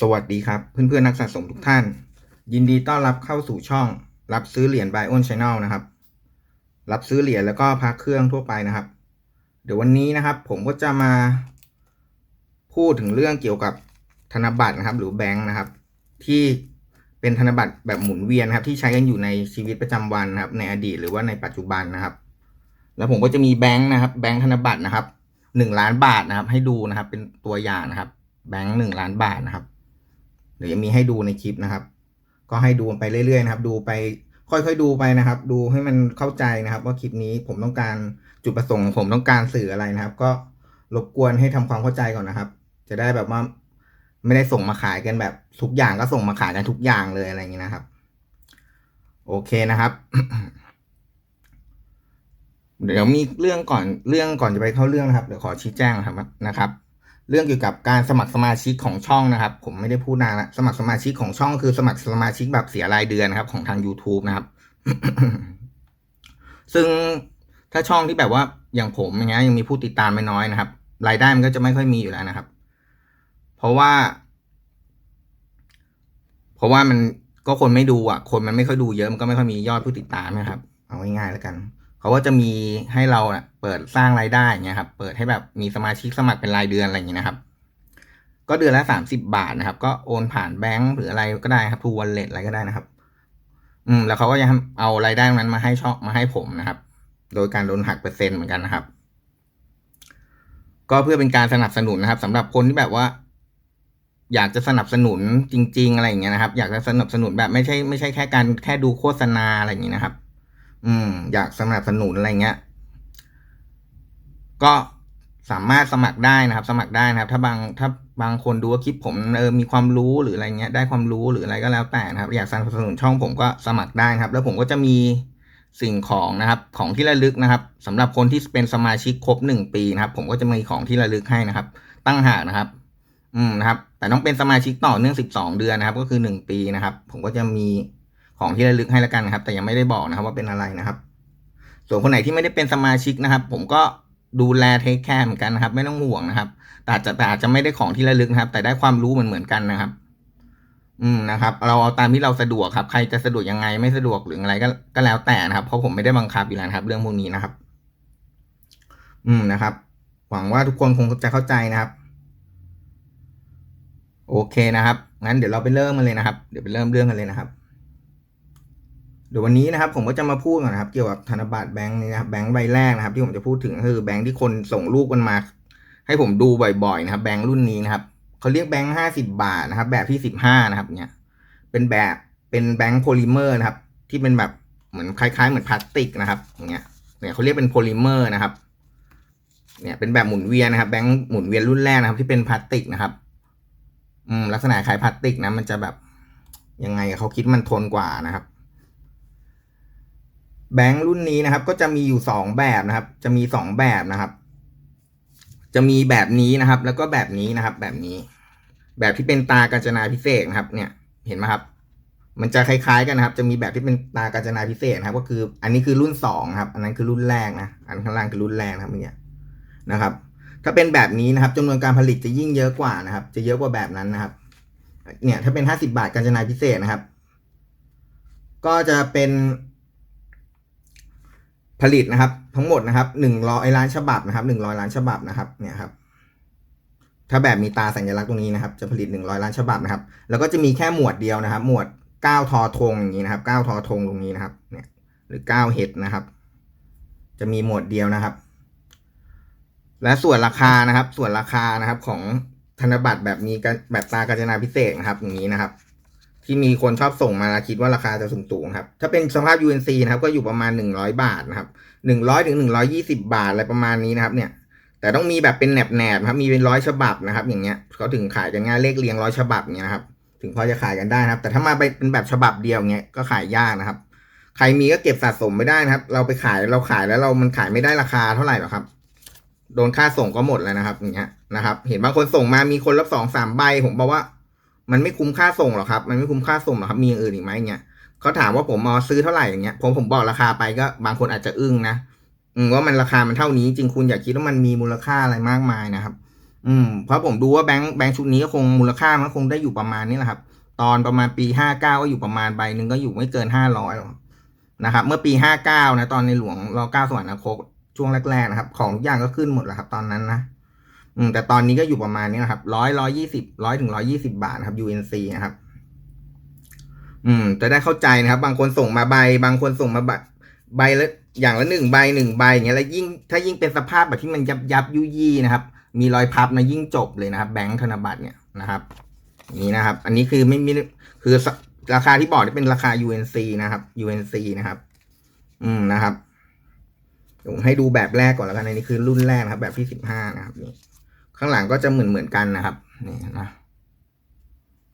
สวัสดีครับ เพื่อนๆนักสะสมทุกท่าน ยินดีต้อนรับเข้าสู่ช่อง รับซื้อเหรียญ Buy on Channel นะครับ รับซื้อเหรียญแล้วก็พักเครื่องทั่วไปนะครับ เดี๋ยววันนี้นะครับ ผมก็จะมา พูดถึงเรื่องเกี่ยวกับธนบัตรนะครับ หรือแบงค์นะครับ ที่เป็นธนบัตรแบบหมุนเวียนนะครับ ที่ใช้กันอยู่ในชีวิตประจำวันนะครับ ในอดีตหรือว่าในปัจจุบันนะครับ แล้วผมก็จะมีแบงค์นะครับแบงค์ธนบัตรนะครับหนึ่งล้านบาทนะครับ ให้ดูนะครับ เป็นตัวอย่างนะครับ แบงค์หนึ่งล้านบาทนะครับ ดี๋ยวจะมีให้ดูในคลิปนะครับ ก็ให้ดูไปเรื่อยๆนะครับ ดูไปค่อยๆดูไปนะครับ ดูให้มันเข้าใจนะครับ ว่าคลิปนี้ผมต้องการจุดประสงค์ของผมต้องการสื่ออะไรนะครับ ก็รบกวนให้ทำความเข้าใจก่อนนะครับ จะได้แบบว่าไม่ได้ส่งมาขายกันแบบทุกอย่างก็ส่งมาขายกันทุกอย่างเลยอะไรอย่างนี้นะครับ โอเคนะครับ เดี๋ยวมีเรื่องก่อนเรื่องก่อนจะไปเข้าเรื่องนะครับเดี๋ยวขอชี้แจงนะครับนะครับ เรื่องเกี่ยวกับการสมัครสมาชิกของช่องนะครับ ผมไม่ได้พูดนานละสมัครสมาชิกของช่องคือสมัครสมาชิกแบบเสียรายเดือนครับ ของทาง YouTube นะครับ ซึ่งถ้าช่องที่แบบว่าอย่างผมอย่างเงี้ยยังมีผู้ติดตามไม่น้อยนะครับ รายได้มันก็จะไม่ค่อยมีอยู่แล้วนะครับ เพราะว่า เพราะว่ามันก็คนไม่ดูอะ คนมันไม่ค่อยดูเยอะมันก็ไม่ค่อยมียอดผู้ติดตามนะครับ เอาง่ายๆแล้วกัน เขาก็จะมีให้เราเปิดสร้างรายได้เงี้ยครับ เปิดให้แบบมีสมาชิกสมัครเป็นรายเดือนอะไรอย่างเงี้ยนะครับ ก็เดือนละสามสิบาทนะครับ ก็โอนผ่านแบงก์หรืออะไรก็ได้ครับทูวอลเล็ตอะไรก็ได้นะครับ อืม แล้วเขาก็จะเอารายได้ตรงนั้นมาให้ช่องมาให้ผมนะครับ โดยการโดนหักเปอร์เซ็นต์เหมือนกันนะครับ ก็เพื่อเป็นการสนับสนุนนะครับสำหรับคนที่แบบว่า อยากจะสนับสนุนจริง ๆ อะไรอย่างเงี้ยนะครับ อยากจะสนับสนุนแบบไม่ใช่ไม่ใช่แค่การแค่ดูโฆษณาอะไรอย่างงี้นะครับ อืม อยากสนับสนุนอะไรเงี้ย ก็สามารถสมัครได้นะครับ สมัครได้นะครับ ถ้าบางถ้าบางคนดูว่าคลิปผมเออมีความรู้หรืออะไรเงี้ย ได้ความรู้หรืออะไรก็แล้วแต่นะครับ อยากสนับสนุนช่องผมก็สมัครได้นะครับ แล้วผมก็จะมีสิ่งของนะครับ ของที่ระลึกนะครับสำหรับคนที่เป็นสมาชิกครบหนึ่งปีนะครับ ผมก็จะมีของที่ระลึกให้นะครับ ตั้งหากนะครับ อืมนะครับ แต่ต้องเป็นสมาชิกต่อเนื่องสิบสองเดือนนะครับ ก็คือหนึ่งปีนะครับ ผมก็จะมี ของที่ระลึกให้แล้วกันนะครับ แต่ยังไม่ได้บอกนะครับว่าเป็นอะไรนะครับ ส่วนคนไหนที่ไม่ได้เป็นสมาชิกนะครับ ผมก็ดูแลเทคแคร์เหมือนกันนะครับ ไม่ต้องห่วงนะครับแต่อาจจะแต่อาจจะไม่ได้ของที่ระลึกนะครับ แต่ได้ความรู้เหมือนเหมือนกันนะครับ อืมนะครับ เราเอาตามที่เราสะดวกครับ ใครจะสะดวกยังไงไม่สะดวกหรืออะไรก็ก็แล้วแต่นะครับ เพราะผมไม่ได้บังคับอยู่แล้วครับ เรื่องพวกนี้นะครับ อืมนะครับ หวังว่าทุกคนคงจะเข้าใจนะครับ โอเคนะครับงั้นเดี๋ยวเราไปเริ่มกันเลยนะครับ เดี๋ยวไปเริ่มเรื่องกันเลยนะครับ เดี๋ยววันนี้นะครับผมก็จะมาพูดก่อนนะครับ เกี่ยวกับธนบัตรแบงค์นี้นะครับแบงค์ใบแรกนะครับ ที่ผมจะพูดถึงคือแบงค์ที่คนส่งรูปกันมา ให้ผมดูบ่อยๆนะครับแบงค์รุ่นนี้นะครับเขาเรียกแบงค์ห้าสิบาทนะครับ แบบที่สิบห้านะครับ เนี่ย เป็นแบบเป็นแบงค์โพลิเมอร์นะครับ ที่เป็นแบบเหมือนคล้ายๆเหมือนพลาสติกนะครับอย่างเงี้ยเนี่ยเขาเรียกเป็นโพลิเมอร์นะครับ เนี่ยเป็นแบบหมุนเวียนนะครับ แบงค์หมุนเวียนรุ่นแรกนะครับ ที่เป็นพลาสติกนะครับ อืมลักษณะคล้ายพลาสติกนะ มันจะแบบยังไงเขาคิดมันทนกว่านะครับ แบงค์รุ่นนี้นะครับ ก็จะมีอยู่สองแบบนะครับ จะมีสองแบบนะครับ จะมีแบบนี้นะครับ แล้วก็แบบนี้นะครับ แบบนี้ แบบที่เป็นตากาญจนาพิเศษนะครับ เนี่ยเห็นไหมครับ มันจะคล้าย ๆ กันนะครับ จะมีแบบที่เป็นตากาญจนาพิเศษนะครับ ก็คือ อันนี้คือรุ่นสองครับ อันนั้นคือรุ่นแรกนะอันข้างล่างคือรุ่นแรกนะครับเนี่ยนะครับ ถ้าเป็นแบบนี้นะครับจำนวนการผลิตจะยิ่งเยอะกว่านะครับ จะเยอะกว่าแบบนั้นนะครับ เนี่ย ถ้าเป็นห้าสิบาทกาญจนาพิเศษนะครับ ก็จะเป็น ผลิตนะครับ ทั้งหมดนะครับหนึ่งร้อยล้านฉบับนะครับหนึ่งร้อยล้านฉบับนะครับเนี่ยครับถ้าแบบมีตาสัญลักษณ์ตรงนี้นะครับ จะผลิตหนึ่งร้อยล้านฉบับนะครับ แล้วก็จะมีแค่หมวดเดียวนะครับ หมวดเก้าทอธงอย่างนี้นะครับเก้าทอธงตรงนี้นะครับ เนี่ย หรือเก้าเห็ดนะครับ จะมีหมวดเดียวนะครับ และส่วนราคานะครับ ส่วนราคานะครับของธนบัตรแบบมีแบบตากาญจนาพิเศษนะครับ อย่างนี้นะครับ ที่มีคนชอบส่งมาคิดว่าราคาจะสูงสูงครับ ถ้าเป็นสภาพ UNC นะครับ ก็อยู่ประมาณหนึ่งร้อยบาทนะครับหนึ่งร้อยถึงหนึ่งร้อยี่สิบาทอะไรประมาณนี้นะครับ เนี่ย แต่ต้องมีแบบเป็นแหนบแหนบครับ มีเป็นร้อยฉบับนะครับ อย่างเงี้ยเขาถึงขายกันง่ายเลขเรียงร้อยฉบับเงี้ยนะครับ ถึงพอจะขายกันได้นะครับ แต่ถ้ามาเป็นแบบฉบับเดียวเงี้ยก็ขายยากนะครับ ใครมีก็เก็บสะสมไม่ได้นะครับ เราไปขายเราขายแล้วเรามันขายไม่ได้ราคาเท่าไหร่หรอกครับ โดนค่าส่งก็หมดแล้วนะครับอย่างเงี้ยนะครับ เห็นบางคนส่งมามีคนรับสองสามใบผมบอกว่า มันไม่คุ้มค่าส่งหรอกครับ มันไม่คุ้มค่าส่งหรอกครับ มีอย่างอื่นอีกไหมเงี้ยเขาถามว่าผมมาซื้อเท่าไหร่อย่างเงี้ย ผมผมบอกราคาไปก็บางคนอาจจะอึ้งนะอืมว่ามันราคามันเท่านี้ จริงคุณอย่าคิดว่ามันมีมูลค่าอะไรมากมายนะครับ อืม เพราะผมดูว่าแบงค์แบงค์ชุดนี้ก็คงมูลค่ามันคงได้อยู่ประมาณนี้แหละครับ ตอนประมาณปีห้าเก้าก็อยู่ประมาณใบหนึ่งก็อยู่ไม่เกินห้าร้อยหรอกนะครับ เมื่อปีห้าเก้านะตอนในหลวงรอเก้าสวรรคตช่วงแรกๆนะครับ ของทุกอย่างก็ขึ้นหมดแล้วครับ ตอนนั้นนะ อืมแต่ตอนนี้ก็อยู่ประมาณนี้นะครับร้อยร้อยยี่สิบร้อยถึงร้อยี่สิบาทนะครับ UNC นะครับ อืม จะได้เข้าใจนะครับ บางคนส่งมาใบ บางคนส่งมาใบใบละอย่างละหนึ่งใบหนึ่งใบอย่างเงี้ยแล้วยิ่งถ้ายิ่งเป็นสภาพแบบที่มันยับยับยุยี่นะครับ มีรอยพับนะยิ่งจบเลยนะครับ แบงค์ธนบัตรเนี่ยนะครับ นี่นะครับ อันนี้คือไม่มีคือราคาที่บอกนี่เป็นราคา UNC นะครับ UNC นะครับ อืมนะครับผมให้ดูแบบแรกก่อนแล้วกันอันนี้คือรุ่นแรกนะครับ แบบที่สิบห้านะครับนี่ ข้างหลังก็จะเหมือนเหมือนกันนะครับ นี่นะ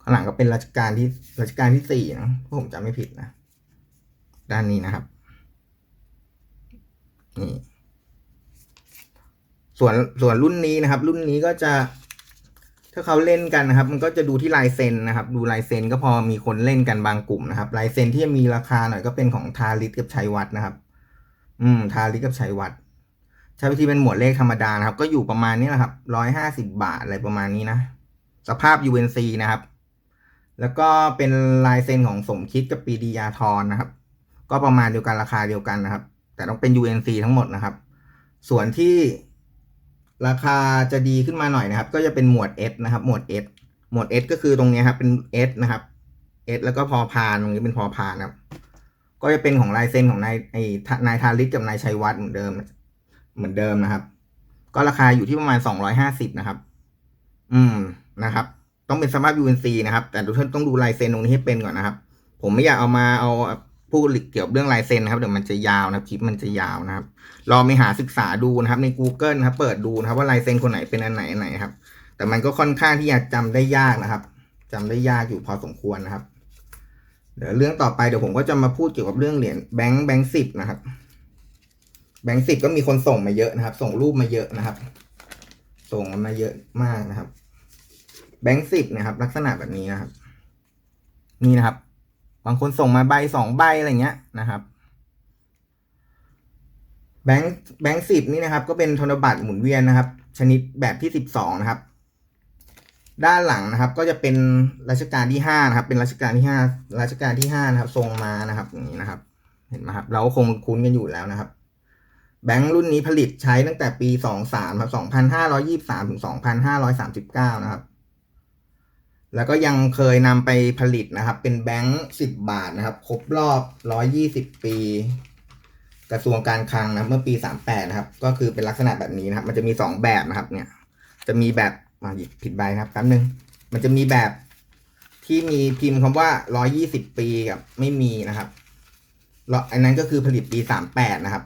ข้างหลังก็เป็นรัชกาลที่รัชกาลที่สี่นะผมจำไม่ผิดนะด้านนี้นะครับนี่ส่วนส่วนรุ่นนี้นะครับ รุ่นนี้ก็จะถ้าเขาเล่นกันนะครับ มันก็จะดูที่ลายเซ็นนะครับ ดูลายเซ็นก็พอมีคนเล่นกันบางกลุ่มนะครับลายเซ็นที่มีราคาหน่อยก็เป็นของทาริสกับชัยวัฒนะครับ อืม ทาริสกับชัยวัฒน ใช้วิธีเป็นหมวดเลขธรรมดานะครับ ก็อยู่ประมาณนี้นะครับร้อยห้าสิบาทอะไรประมาณนี้นะ สภาพ UNC นะครับ แล้วก็เป็นลายเซ็นของสมคิดกับปีดียาทรนะครับ ก็ประมาณเดียวกันราคาเดียวกันนะครับ แต่ต้องเป็น UNC ทั้งหมดนะครับ ส่วนที่ราคาจะดีขึ้นมาหน่อยนะครับ ก็จะเป็นหมวด S นะครับ หมวด S หมวด S ก็คือตรงนี้ครับ เป็น S นะครับ S แล้วก็พอพานตรงนี้เป็นพอพานครับ ก็จะเป็นของลายเซ็นของนายไอ้นายทาริสกับนายชัยวัฒน์เหมือนเดิม เหมือนเดิมนะครับ ก็ราคาอยู่ที่ประมาณสองร้อยห้าสิบนะครับ อืมนะครับ ต้องเป็นสภาพ UNC นะครับ แต่ทุกท่านต้องดูลายเซ็นตรงนี้ให้เป็นก่อนนะครับ ผมไม่อยากเอามาเอาพูดเกี่ยวกับเรื่องลายเซ็นนะครับเดี๋ยวมันจะยาวนะคลิปมันจะยาวนะครับลองไปหาศึกษาดูนะครับใน Google นะครับ เปิดดูนะครับว่าลายเซ็นคนไหนเป็นอันไหนอันไหนครับ แต่มันก็ค่อนข้างที่จะจำได้ยากนะครับจำได้ยากอยู่พอสมควรนะครับ เดี๋ยวเรื่องต่อไปเดี๋ยวผมก็จะมาพูดเกี่ยวกับเรื่องเหรียญแบงค์แบงค์สิบนะครับ แบงค์สิบก็มีคนส่งมาเยอะนะครับ ส่งรูปมาเยอะนะครับ ส่งมาเยอะมากนะครับ แบงค์สิบนะครับ ลักษณะแบบนี้นะครับ นี่นะครับ บางคนส่งมาใบสองใบอะไรเงี้ยนะครับ แบงค์แบงค์สิบนี่นะครับ ก็เป็นธนบัตรหมุนเวียนนะครับ ชนิดแบบที่สิบสองนะครับ ด้านหลังนะครับ ก็จะเป็นรัชกาลที่ห้านะครับ เป็นรัชกาลที่ห้ารัชกาลที่ห้านะครับ ทรงมานะครับ อย่างนี้นะครับ เห็นไหมครับ เราก็คงคุ้นกันอยู่แล้วนะครับ แบงค์รุ่นนี้ผลิตใช้ตั้งแต่ปีสองสามครับสองพันห้าร้อยี่สามถึงสองพันห้าร้อยสามสิบเก้านะครับ แล้วก็ยังเคยนำไปผลิตนะครับ เป็นแบงค์สิบบาทนะครับ ครบรอบร้อยี่สิบปี กระทรวงการคลังนะเมื่อปีสามแปดนะครับ ก็คือเป็นลักษณะแบบนี้นะครับ มันจะมีสองแบบนะครับ เนี่ย จะมีแบบมาหยิบผิดใบนะครับแป๊บนึง มันจะมีแบบที่มีพิมพ์คำว่าร้อยี่สิบปีกับไม่มีนะครับแล้วอันนั้นก็คือผลิตปีสามแปดนะครับ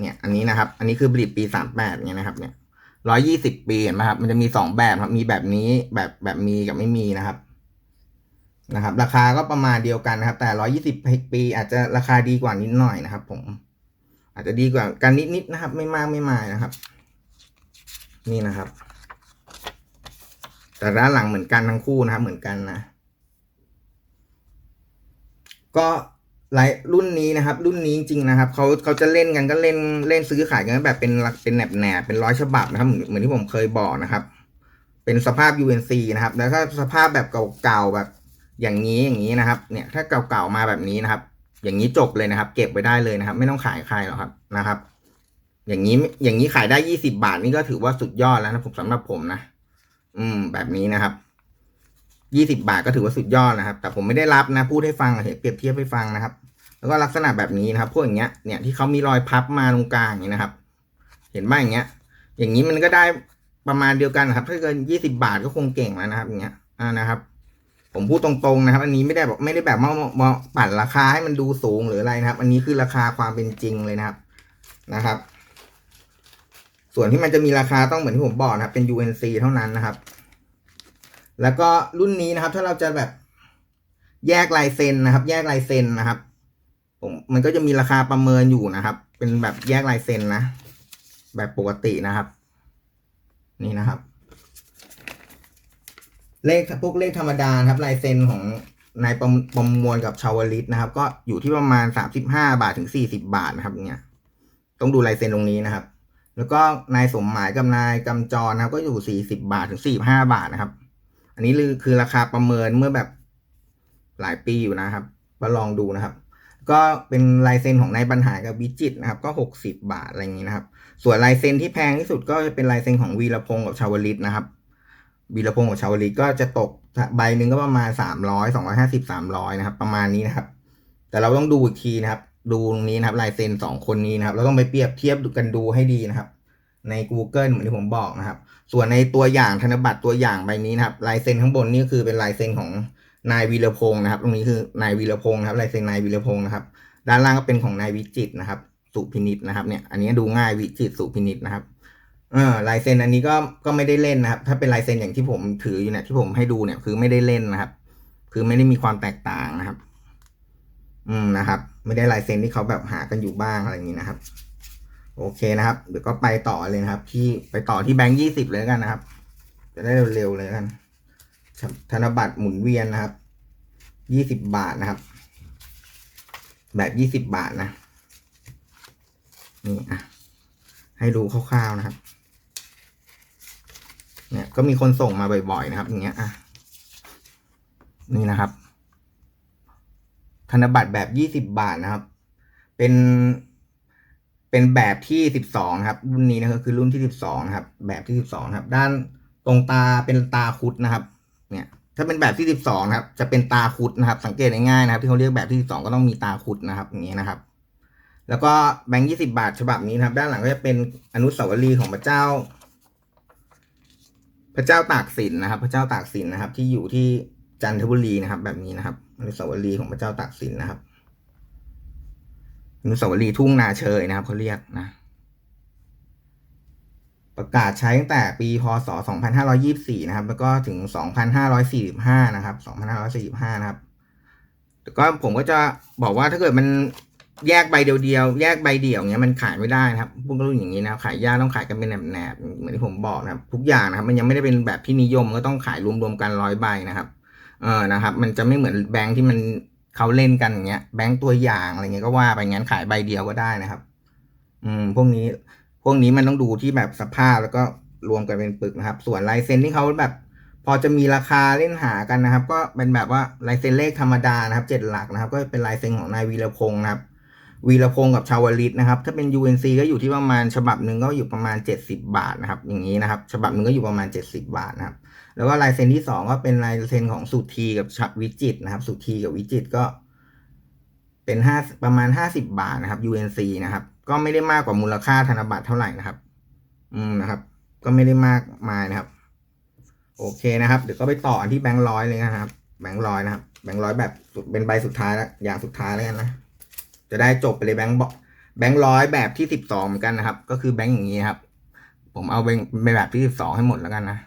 เนี่ยอันนี้นะครับ อันนี้คือผลิตปีสามแปดเนี่ยนะครับ เนี่ยร้อยี่สิบปีเห็นไหมครับ มันจะมีสองแบบครับ มีแบบนี้แบบแบบมีกับไม่มีนะครับ นะครับ ราคาก็ประมาณเดียวกันนะครับ แต่ร้อยี่สิบปี อาจจะราคาดีกว่านิดหน่อยนะครับ ผม อาจจะดีกว่ากันนิดนิดๆนะครับ ไม่มากไม่มายนะครับ นี่นะครับ แต่ด้านหลังเหมือนกันทั้งคู่นะครับ เหมือนกันนะก็ ไลท์รุ่นนี้นะครับ รุ่นนี้จริงๆนะครับเขาเขาจะเล่นกันก็เล่นเล่นซื้อขายกันแบบเป็นเป็นแหนบแหนบเป็นร้อยฉบับนะครับ เหมือนที่ผมเคยบอกนะครับ เป็นสภาพ UNC นะครับ แล้วถ้าสภาพแบบเก่าๆแบบอย่างนี้อย่างนี้นะครับ เนี่ยถ้าเก่าๆมาแบบนี้นะครับ อย่างนี้จบเลยนะครับ เก็บไว้ได้เลยนะครับ ไม่ต้องขายใครหรอกครับนะครับ อย่างนี้อย่างนี้ขายได้ยี่สิบาทนี่ก็ถือว่าสุดยอดแล้วนะผมสำหรับผมนะ อืม แบบนี้นะครับ ยี่สิบาทก็ถือว่าสุดยอดนะครับ แต่ผมไม่ได้รับนะพูดให้ฟังเห็นเปรียบเทียบให้ฟังนะครับ แล้วก็ลักษณะแบบนี้นะครับ พวกอย่างเงี้ยเนี่ยที่เขามีรอยพับมาตรงกลางอย่างนี้นะครับ เห็นบ้างอย่างเงี้ย อย่างนี้มันก็ได้ประมาณเดียวกันนะครับถ้าเกินยี่สิบาทก็คงเก่งแล้วนะครับ อย่างเงี้ยอ่านะครับ ผมพูดตรงๆนะครับ อันนี้ไม่ได้แบบไม่ได้แบบมามาปั่นราคาให้มันดูสูงหรืออะไรนะครับ อันนี้คือราคาความเป็นจริงเลยนะครับนะครับ ส่วนที่มันจะมีราคาต้องเหมือนที่ผมบอกนะครับ เป็น UNC เท่านั้นนะครับ แล้วก็รุ่นนี้นะครับ ถ้าเราจะแบบแยกลายเซ็นนะครับ แยกลายเซ็นนะครับ ผมมันก็จะมีราคาประเมินอยู่นะครับ เป็นแบบแยกลายเซ็นนะ แบบปกตินะครับ นี่นะครับ เลขพวกเลขธรรมดาครับลายเซ็นของนายประประมวลกับชาวลิตนะครับ ก็อยู่ที่ประมาณสามสิบห้าบาทถึงสี่สิบาทนะครับ เนี่ย ต้องดูลายเซ็นตรงนี้นะครับ แล้วก็นายสมหมายกับนายกำจรนะครับ ก็อยู่สี่สิบาทถึงสี่ห้าบาทนะครับ อันนี้คือราคาประเมินเมื่อแบบหลายปีอยู่นะครับมาลองดูนะครับ ก็เป็นลายเซ็นของนายบรรหารกับวิจิตนะครับ ก็หกสิบาทอะไรอย่างนี้นะครับ ส่วนลายเซ็นที่แพงที่สุดก็จะเป็นลายเซ็นของวีรพงศ์กับชาวลิตนะครับ วีรพงศ์กับชาวลิตก็จะตกใบหนึ่งก็ประมาณสามร้อยสองร้อยห้าสิบสามร้อยนะครับ ประมาณนี้นะครับ แต่เราต้องดูอีกทีนะครับ ดูตรงนี้นะครับลายเซ็นสองคนนี้นะครับ เราต้องไปเปรียบเทียบกันดูให้ดีนะครับ ใน Google เหมือนที่ผมบอกนะครับ ส่วนในตัวอย่างธนบัตรตัวอย่างใบนี้นะครับลายเซ็นข้างบนนี่คือเป็นลายเซ็นของนายวีรพงศ์นะครับ ตรงนี้คือนายวีรพงศ์นะครับลายเซ็นนายวีรพงศ์นะครับ ด้านล่างก็เป็นของนายวิจิตนะครับ สุพินิษนะครับเนี่ยอันนี้ดูง่ายวิจิตสุพินิษนะครับเออลายเซ็นอันนี้ก็ก็ไม่ได้เล่นนะครับ ถ้าเป็นลายเซ็นอย่างที่ผมถืออยู่เนี่ยที่ผมให้ดูเนี่ยคือไม่ได้เล่นนะครับ คือไม่ได้มีความแตกต่างนะครับ อืมนะครับ ไม่ได้ลายเซ็นที่เขาแบบหากันอยู่บ้างอะไรอย่างนี้นะครับ โอเคนะครับ เดี๋ยวก็ไปต่อเลยนะครับ ที่ไปต่อที่แบงค์ยี่สิบเลยกันนะครับ จะได้เร็วๆเลยกันธนบัตรหมุนเวียนนะครับยี่สิบบาทนะครับ แบบยี่สิบบาทนะนี่อะให้ดูคร่าวๆนะครับ เนี่ยก็มีคนส่งมาบ่อยๆนะครับ อย่างเงี้ยอะนี่นะครับ ธนบัตรแบบยี่สิบบาทนะครับ เป็น เป็นแบบที่สิบสองครับ รุ่นนี้นะครับคือรุ่นที่สิบสองครับ แบบที่สิบสองครับ ด้านตรงตาเป็นตาคุดนะครับ เนี่ย ถ้าเป็นแบบที่สิบสองครับ จะเป็นตาคุดนะครับ สังเกตง่ายๆนะครับ ที่เขาเรียกแบบที่สิบสองก็ต้องมีตาคุดนะครับ อย่างนี้นะครับ แล้วก็แบงค์ยี่สิบาทฉบับนี้นะครับ ด้านหลังก็จะเป็นอนุสาวรีย์ของพระเจ้า พระเจ้าตากสินนะครับ พระเจ้าตากสินนะครับ ที่อยู่ที่จันทบุรีนะครับ แบบนี้นะครับอนุสาวรีย์ของพระเจ้าตากสินนะครับ อนุสาวรีย์ทุ่งนาเชยนะครับเขาเรียกนะ ประกาศใช้ตั้งแต่ปีพศ 2524 นะครับ แล้วก็ถึง 2545 นะครับ 2545 นะครับแต่ก็ผมก็จะบอกว่าถ้าเกิดมันแยกใบเดียวๆแยกใบเดี่ยวเงี้ยมันขายไม่ได้นะครับพวกรุ่นอย่างนี้นะขายยากต้องขายกันเป็นแหนบๆเหมือนที่ผมบอกนะครับ ทุกอย่างนะครับ มันยังไม่ได้เป็นแบบที่นิยมก็ต้องขายรวมๆกันร้อยใบนะครับ เออนะครับ มันจะไม่เหมือนแบงค์ที่มัน เขาเล่นกันอย่างเงี้ยแบงค์ตัวอย่างอะไรเงี้ยก็ว่าไปงั้นขายใบเดียวก็ได้นะครับ อืม พวกนี้ พวกนี้มันต้องดูที่แบบสภาพแล้วก็รวมกันเป็นปึกนะครับ ส่วนลายเซ็นที่เขาแบบ พอจะมีราคาเล่นหากันนะครับ ก็เป็นแบบว่าลายเซ็นเลขธรรมดานะครับเจ็ดหลักนะครับ ก็เป็นลายเซ็นของนายวีรพงศ์นะครับ วีรพงศ์กับชาวลิตนะครับ ถ้าเป็น UNC ก็อยู่ที่ประมาณฉบับหนึ่งก็อยู่ประมาณ 70 บาทนะครับ อย่างนี้นะครับ ฉบับหนึ่งก็อยู่ประมาณ 70 บาทนะครับ แล้วก็ลายเซ็นที่สองก็เป็นลายเซ็นของสุธีกับชับวิจิตนะครับ สุธีกับวิจิตก็เป็นห้าประมาณห้าสิบบาทนะครับ UNC นะครับ ก็ไม่ได้มากกว่ามูลค่าธนบัตรเท่าไหร่นะครับ อืมนะครับ ก็ไม่ได้มากมายนะครับ โอเคนะครับ เดี๋ยวก็ไปต่อที่แบงค์ร้อยเลยนะครับ แบงค์ร้อยนะครับ แบงค์ร้อยแบบเป็นใบสุดท้ายแล้วอย่างสุดท้ายแล้วกันนะ จะได้จบไปเลยแบงค์บอกแบงค์ร้อยแบบที่สิบสองเหมือนกันนะครับ ก็คือแบงค์อย่างนี้ครับ ผมเอาเป็นแบบที่สิบสองให้หมดแล้วกันนะ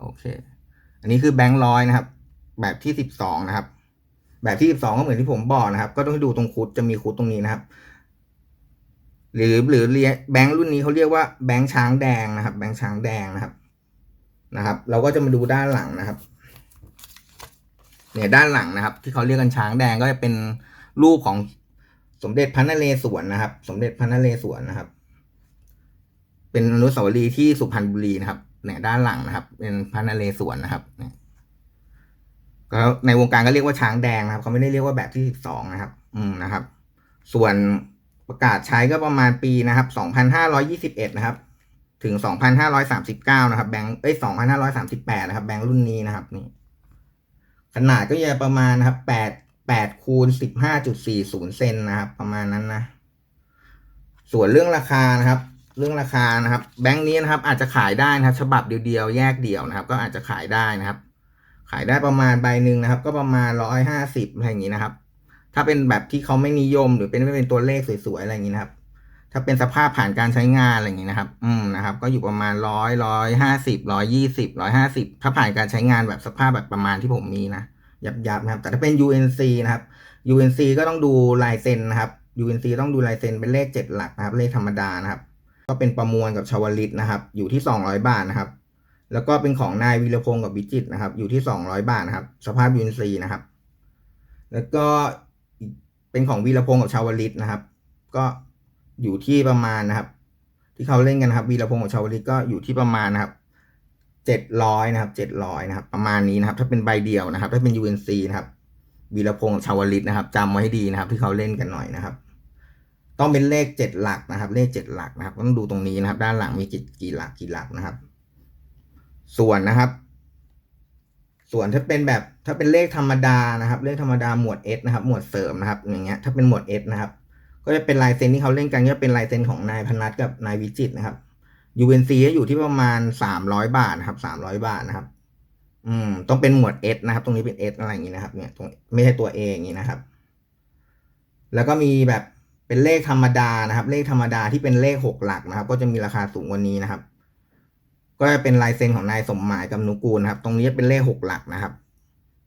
โอเค อันนี้คือแบงค์ร้อยนะครับ แบบที่สิบสองนะครับ แบบที่สิบสองก็เหมือนที่ผมบอกนะครับ ก็ต้องดูตรงคุดจะมีคุดตรงนี้นะครับ หรือหรือเรียแบงค์รุ่นนี้เขาเรียกว่าแบงค์ช้างแดงนะครับ แบงค์ช้างแดงนะครับ นะครับ เราก็จะมาดูด้านหลังนะครับ เนี่ยด้านหลังนะครับ ที่เขาเรียกกันช้างแดงก็จะเป็นรูปของสมเด็จพระนเรศวรนะครับ สมเด็จพระนเรศวรนะครับ เป็นอนุสาวรีย์ที่สุพรรณบุรีนะครับ เนี่ยด้านหลังนะครับ เป็นพระนเรศวรนะครับเนี่ยก็ในวงการก็เรียกว่าช้างแดงนะครับเขาไม่ได้เรียกว่าแบบที่สิบสองนะครับ อืมนะครับ ส่วนประกาศใช้ก็ประมาณปีนะครับสองพันห้าร้อยี่สิบเอ็ดนะครับ ถึงสองพันห้าร้อยสามสิบเก้านะครับ แบงค์เอ้ยสองพันห้าร้อยสามสิบแปดนะครับ แบงค์รุ่นนี้นะครับนี่ขนาดก็จะประมาณนะครับแปดแปดคูณสิบห้าจุดสี่ศูนย์เซนนะครับ ประมาณนั้นนะ ส่วนเรื่องราคานะครับ เรื่องราคานะครับ แบงค์นี้นะครับ อาจจะขายได้นะครับ ฉบับเดียวๆแยกเดี่ยวนะครับ ก็อาจจะขายได้นะครับ ขายได้ประมาณใบหนึ่งนะครับ ก็ประมาณร้อยห้าสิบอะไรอย่างนี้นะครับ ถ้าเป็นแบบที่เขาไม่นิยมหรือเป็นไม่เป็นตัวเลขสวยๆอะไรอย่างนี้นะครับ ถ้าเป็นสภาพผ่านการใช้งานอะไรอย่างนี้นะครับ อืมนะครับ ก็อยู่ประมาณร้อยร้อยห้าสิบร้อยยี่สิบร้อยห้าสิบถ้าผ่านการใช้งานแบบสภาพแบบประมาณที่ผมมีนะยับๆนะครับ แต่ถ้าเป็น UNC นะครับ UNC ก็ต้องดูลายเซ็นนะครับ UNC ต้องดูลายเซ็นเป็นเลขเจ็ดหลักนะครับ เลขธรรมดานะครับ ก็เป็นประมวลกับชาวลิตนะครับ อยู่ที่สองร้อยบาทนะครับ แล้วก็เป็นของนายวีรพงศ์กับวิจิตนะครับ อยู่ที่สองร้อยบาทนะครับ สภาพ UNC นะครับ แล้วก็เป็นของวีรพงศ์กับชาวลิตนะครับ ก็อยู่ที่ประมาณนะครับ ที่เขาเล่นกันนะครับ วีรพงศ์กับชาวลิตก็อยู่ที่ประมาณนะครับเจ็ดร้อยนะครับเจ็ดร้อยนะครับ ประมาณนี้นะครับ ถ้าเป็นใบเดียวนะครับ ถ้าเป็น UNC นะครับวีรพงศ์กับชาวลิตนะครับจำไว้ให้ดีนะครับ ที่เขาเล่นกันหน่อยนะครับ ต้องเป็นเลขเจ็ดหลักนะครับ เลขเจ็ดหลักนะครับ ต้องดูตรงนี้นะครับ ด้านหลังมีกี่กี่หลักกี่หลักนะครับ ส่วนนะครับ ส่วนถ้าเป็นแบบถ้าเป็นเลขธรรมดานะครับ เลขธรรมดาหมวด S นะครับ หมวดเสริมนะครับ อย่างเงี้ย ถ้าเป็นหมวด S นะครับ ก็จะเป็นลายเซ็นที่เขาเล่นกันก็เป็นลายเซ็นของนายพนัทกับนายวิจิตนะครับ UNC ก็อยู่ที่ประมาณสามร้อยบาทนะครับสามร้อยบาทนะครับ อืม ต้องเป็นหมวด S นะครับ ตรงนี้เป็น S อะไรอย่างงี้นะครับ เนี่ยตรงไม่ใช่ตัว A อย่างงี้นะครับ แล้วก็มีแบบ เป็นเลขธรรมดานะครับ เลขธรรมดาที่เป็นเลขหกหลักนะครับ ก็จะมีราคาสูงกว่านี้นะครับ ก็จะเป็นลายเซ็นของนายสมหมายกับนุกูลนะครับ ตรงนี้เป็นเลขหกหลักนะครับ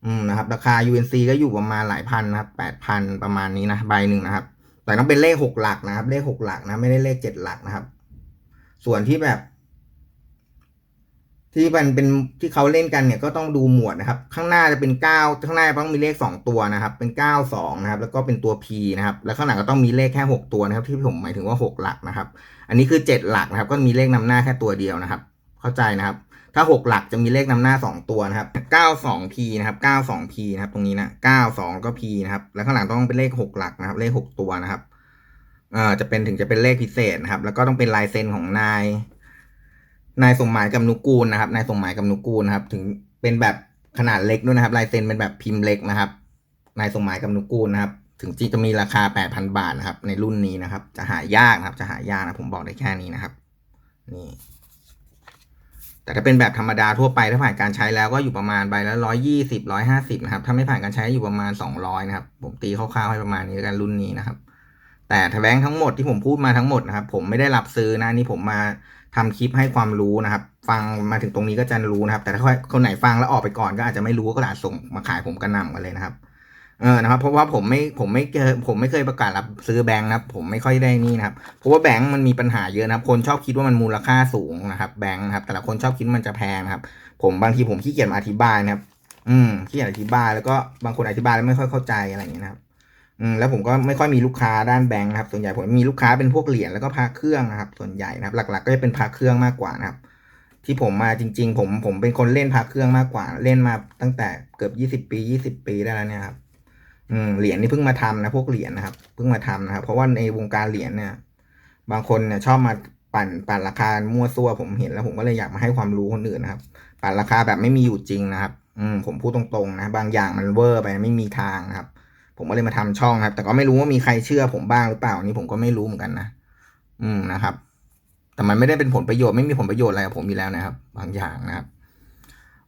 อืมนะครับ ราคา UNC ก็อยู่ประมาณหลายพันนะครับแปดพันประมาณนี้นะใบหนึ่งนะครับ แต่ต้องเป็นเลขหกหลักนะครับ เลขหกหลักนะ ไม่ได้เลขเจ็ดหลักนะครับ ส่วนที่แบบ ที่มันเป็นที่เขาเล่นกันเนี่ยก็ต้องดูหมวดนะครับ ข้างหน้าจะเป็นเก้าข้างหน้าต้องมีเลขสองตัวนะครับ เป็นเก้าสองนะครับแล้วก็เป็นตัว P นะครับแล้วข้างหลังก็ต้องมีเลขแค่หกตัวนะครับ ที่ผมหมายถึงว่าหกหลักนะครับ อันนี้คือเจ็ดหลักนะครับ ก็มีเลขนำหน้าแค่ตัวเดียวนะครับ เข้าใจนะครับ ถ้าหกหลักจะมีเลขนำหน้าสองตัวนะครับเก้าสอง P นะครับเก้าสอง P นะครับ ตรงนี้นะเก้าสองก็ P นะครับแล้วข้างหลังต้องเป็นเลขหกหลักนะครับ เลขหกตัวนะครับเอ่อจะเป็นถึงจะเป็นเลขพิเศษนะครับ แล้วก็ต้องเป็นลายเซ็นของนาย นายสมหมายกับนุกูลนะครับ นายสมหมายกับนุกูลนะครับ ถึงเป็นแบบขนาดเล็กด้วยนะครับ ลายเซ็นเป็นแบบพิมพ์เล็กนะครับ นายสมหมายกับนุกูลนะครับ ถึงที่จะมีราคา 8,000 บาทนะครับ ในรุ่นนี้นะครับ จะหายากนะครับ จะหายากนะผมบอกได้แค่นี้นะครับ นี่ แต่ถ้าเป็นแบบธรรมดาทั่วไปถ้าผ่านการใช้แล้วก็อยู่ประมาณใบละร้อยยี่สิบร้อยห้าสิบนะครับ ถ้าไม่ผ่านการใช้อยู่ประมาณสองร้อยนะครับ ผมตีคร่าวๆให้ประมาณนี้แล้วกันรุ่นนี้นะครับแต่ทแบงค์ทั้งหมดที่ผมพูดมาทั้งหมดนะครับผมไม่ได้รับซื้อนะนี่ผมมา ทำคลิปให้ความรู้นะครับ ฟังมาถึงตรงนี้ก็จะรู้นะครับ แต่ถ้าคนไหนฟังแล้วออกไปก่อนก็อาจจะไม่รู้ก็อาจส่งมาขายผมกระหน่ำกันเลยนะครับ เออนะครับ เพราะว่าผมไม่ผมไม่เคยผมไม่เคยประกาศรับซื้อแบงค์นะครับ ผมไม่ค่อยได้นี่นะครับ เพราะว่าแบงค์มันมีปัญหาเยอะนะครับ คนชอบคิดว่ามันมูลค่าสูงนะครับ แบงค์นะครับ แต่ละคนชอบคิดมันจะแพงนะครับ ผมบางทีผมขี้เกียจมาอธิบายนะครับ อืมขี้เกียจอธิบายแล้วก็บางคนอธิบายแล้วไม่ค่อยเข้าใจอะไรอย่างนี้นะครับ แล้วผมก็ไม่ค่อยมีลูกค้าด้านแบงค์ครับส่วนใหญ่ผมมีลูกค้าเป็นพวกเหรียญแล้วก็พาเครื่องนะครับ ส่วนใหญ่นะครับ หลัก ๆ ก็จะเป็นพาเครื่องมากกว่านะครับ ที่ผมมาจริง ๆ ผมผมเป็นคนเล่นพาเครื่องมากกว่า เล่นมาตั้งแต่เกือบยี่สิบปียี่สิบปีได้แล้วเนี่ยครับอืมเหรียญนี่เพิ่งมาทำนะพวกเหรียญนะครับเพิ่งมาทำนะครับ เพราะว่าในวงการเหรียญเนี่ย บางคนเนี่ยชอบมาปั่นปั่นราคามั่วซั่วผมเห็นแล้วผมก็เลยอยากมาให้ความรู้คนอื่นนะครับ ปั่นราคาแบบไม่มีอยู่จริงนะครับ อืมผมพูดตรงๆนะบางอย่างมันเวอร์ไปไม่มีทางนะครับ ผมก็เลยมาทำช่องครับ แต่ก็ไม่รู้ว่ามีใครเชื่อผมบ้างหรือเปล่านี่ผมก็ไม่รู้เหมือนกันนะอืมนะครับ แต่มันไม่ได้เป็นผลประโยชน์ไม่มีผลประโยชน์อะไรกับผมอยู่แล้วนะครับ บางอย่างนะครับ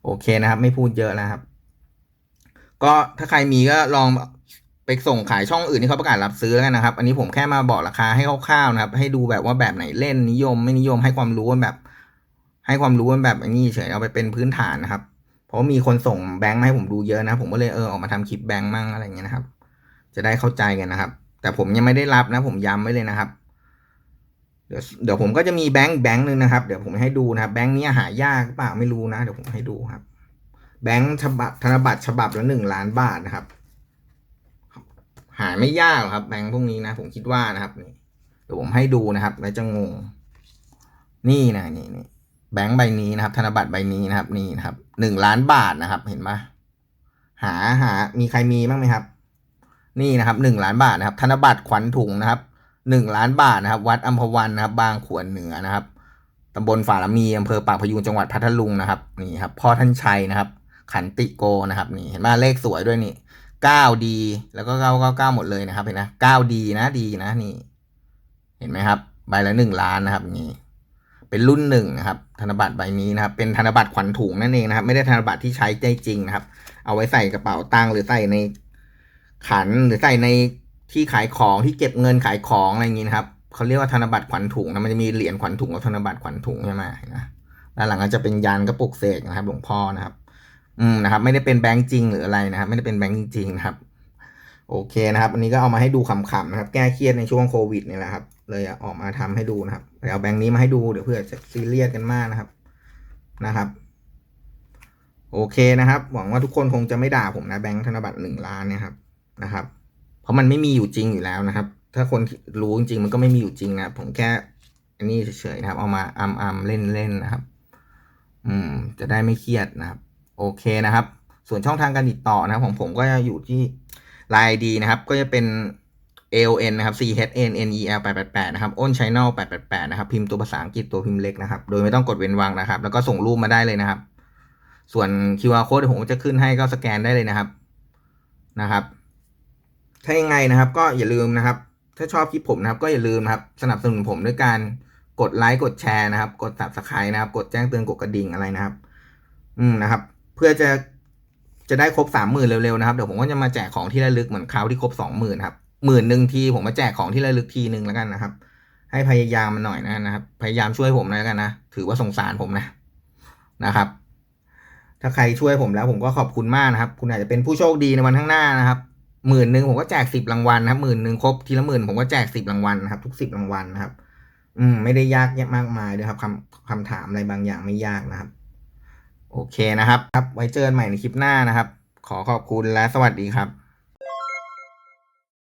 โอเคนะครับ ไม่พูดเยอะแล้วครับ ก็ถ้าใครมีก็ลองไปส่งขายช่องอื่นที่เขาประกาศรับซื้อแล้วกันนะครับ อันนี้ผมแค่มาบอกราคาให้คร่าวๆนะครับ ให้ดูแบบว่าแบบไหนเล่นนิยม ไม่นิยมให้ความรู้ว่าแบบ ให้ความรู้ว่าแบบอันนี้เฉยเอาไปเป็นพื้นฐานนะครับ เพราะมีคนส่งแบงค์มาให้ผมดูเยอะนะ ผมก็เลยเออออกมาทำคลิปแบงค์มั่งอะไรอย่างเงี้ยนะครับ จะได้เข้าใจกันนะครับ แต่ผมยังไม่ได้รับนะ ผมย้ำไว้เลยนะครับ เดี๋ยวเดี๋ยวผมก็จะมีแบงค์แบงค์หนึ่งนะครับ เดี๋ยวผมให้ดูนะครับแบงค์นี้หายากเปล่าไม่รู้นะ เดี๋ยวผมให้ดูครับ แบงค์ฉบับธนบัตรฉบับละหนึ่งล้านบาทนะครับ หายไม่ยากหรอกครับ แบงค์พวกนี้นะ ผมคิดว่านะครับนี่เดี๋ยวผมให้ดูนะครับ แล้วจะงง นี่นะนี่นี่แบงค์ใบนี้นะครับ ธนบัตรใบนี้นะครับ นี่นะครับหนึ่งล้านบาทนะครับ เห็นปะหาหา มีใครมีบ้างไหมครับ นี่นะครับหนึ่งล้านบาทนะครับ ธนบัตรขวัญถุงนะครับหนึ่งล้านบาทนะครับ วัดอัมพวันนะครับ บางขวนเหนือนะครับตำบลฝาละมีอำเภอปากพยูนจังหวัดพัทลุงนะครับนี่ครับพ่อท่านชัยนะครับ ขันติโกนะครับนี่เห็นไหมเลขสวยด้วยนี่เก้าดีแล้วก็เก้าเก้าเก้าหมดเลยนะครับเห็นนะเก้าดีนะดีนะนี่ เห็นไหมครับ ใบละหนึ่งล้านนะครับนี่เป็นรุ่นหนึ่งนะครับ ธนบัตรใบนี้นะครับ เป็นธนบัตรขวัญถุงนั่นเองนะครับ ไม่ได้ธนบัตรที่ใช้ได้จริงนะครับ เอาไว้ใส่กระเป๋าตังค์หรือใส่ใน ขันหรือใส่ในที่ขายของที่เก็บเงินขายของอะไรอย่างนี้นะครับเขาเรียกว่าธนบัตรขวัญถุงนะมันจะมีเหรียญขวัญถุงกับธนบัตรขวัญถุงใช่ไหมนะด้านหลังก็จะเป็นยันกระปุกเสกนะครับ หลวงพ่อนะครับ อืมนะครับ ไม่ได้เป็นแบงค์จริงหรืออะไรนะครับ ไม่ได้เป็นแบงค์จริงนะครับ โอเคนะครับ อันนี้ก็เอามาให้ดูขำๆนะครับ แก้เครียดในช่วงโควิดนี่แหละครับ เลยออกมาทำให้ดูนะครับเอาแบงค์นี้มาให้ดูเดี๋ยวเพื่อจะซีเรียสกันมากนะครับนะครับ โอเคนะครับ หวังว่าทุกคนคงจะไม่ด่าผมนะแบงค์ธนบัตรหนึ่งล้านนี่ยครับ นะครับ เพราะมันไม่มีอยู่จริงอยู่แล้วนะครับ ถ้าคนรู้จริงมันก็ไม่มีอยู่จริงนะผมแค่อันนี้เฉยๆนะครับ เอามาอัมอัมเล่นเล่นนะครับ อืม จะได้ไม่เครียดนะครับ โอเคนะครับ ส่วนช่องทางการติดต่อนะครับ ของผมก็จะอยู่ที่ Line ID นะครับ ก็จะเป็น AON นะครับ C H N N E L 888นะครับ on channel 888นะครับ พิมพ์ตัวภาษาอังกฤษตัวพิมพ์เล็กนะครับ โดยไม่ต้องกดเว้นวรรคนะครับ แล้วก็ส่งรูปมาได้เลยนะครับ ส่วน QR code เดี๋ยวผมจะขึ้นให้ก็สแกนได้เลยนะครับ นะครับ ถ้ายังไงนะครับ ก็อย่าลืมนะครับ ถ้าชอบคลิปผมนะครับ ก็อย่าลืมนะครับ สนับสนุนผมด้วยการกดไลค์กดแชร์นะครับ กด subscribe นะครับ กดแจ้งเตือนกดกระดิ่งอะไรนะครับ อืมนะครับ เพื่อจะจะได้ครบสามหมื่นเร็วๆนะครับเดี๋ยวผมก็จะมาแจกของที่ระลึกเหมือนคราวที่ครบสองหมื่นครับหมื่นหนึ่งทีผมมาแจกของที่ระลึกทีหนึ่งแล้วกันนะครับ ให้พยายามมันหน่อยนะนะครับ พยายามช่วยผมน่อยแล้วกันนะถือว่าสงสารผมนะนะครับ ถ้าใครช่วยผมแล้วผมก็ขอบคุณมากนะครับ คุณอาจจะเป็นผู้โชคดีในวันข้างหน้านะครับ หมื่นหนึ่งผมก็แจกสิบรางวัลนะครับหมื่นหนึ่งครบทีละหมื่นผมก็แจกสิบรางวัลนะครับ ทุกสิบรางวัลนะครับ อืม ไม่ได้ยากแยะมากมายด้วยครับคำคำถามอะไรบางอย่างไม่ยากนะครับ โอเคนะครับ ครับไว้เจอกันใหม่ในคลิปหน้านะครับ ขอขอบคุณและสวัสดีครับ